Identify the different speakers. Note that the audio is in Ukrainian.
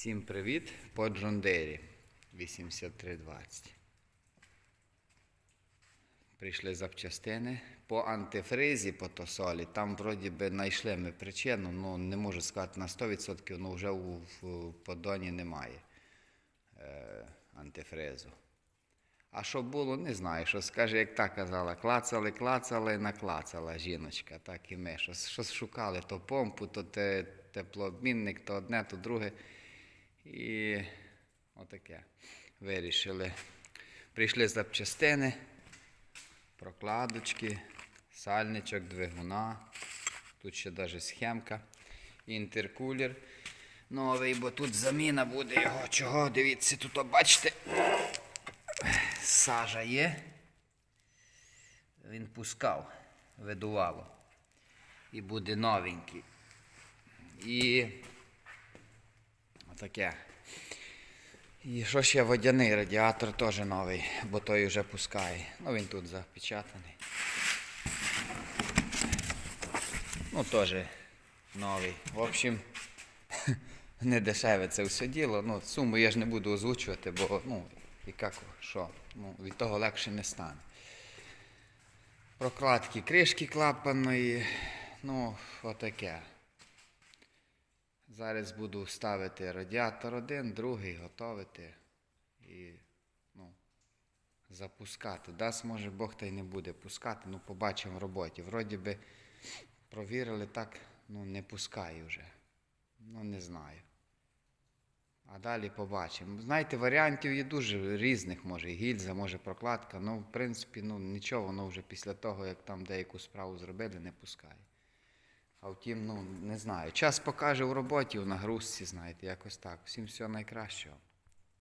Speaker 1: Всім привіт по Джондері 8320. Прийшли запчастини. По антифризі, по тосолі, там вроді би знайшли ми причину, ну не можу сказати на 100%, ну вже в подоні немає е, антифризу. А що було, не знаю. Що скаже, як та казала, клацали, клацали, наклацала жіночка, так і ми. Щось, щось шукали, то помпу, то те, теплообмінник, то одне, то друге. І отаке. Вирішили. Прийшли запчастини, прокладочки, сальничок, двигуна. Тут ще навіть схемка. Інтеркулер новий, бо тут заміна буде його. Чого? Дивіться, тут, бачите, сажа є. Він пускав, видувало. І буде новенький. І отаке. І що ще водяний радіатор теж новий, бо той вже пускає. Ну він тут запечатаний. Ну теж новий. В общем, не дешеве це все діло. Ну, суму я ж не буду озвучувати, бо ну, і як, що, ну, від того легше не стане. Прокладки кришки клапаної, ну, отаке. Зараз буду ставити радіатор один, другий, готовити і ну, запускати. Дасть, може, Бог та й не буде пускати, ну побачимо в роботі. Вроді би провірили так, ну не пускає вже. Ну не знаю. А далі побачимо. Знаєте, варіантів є дуже різних, може, гільза, може прокладка. Ну, в принципі, ну нічого, воно вже після того, як там деяку справу зробили, не пускає. А втім, ну не знаю. Час покаже у роботі, у нагрузці, знаєте, якось так. Всім всього найкращого.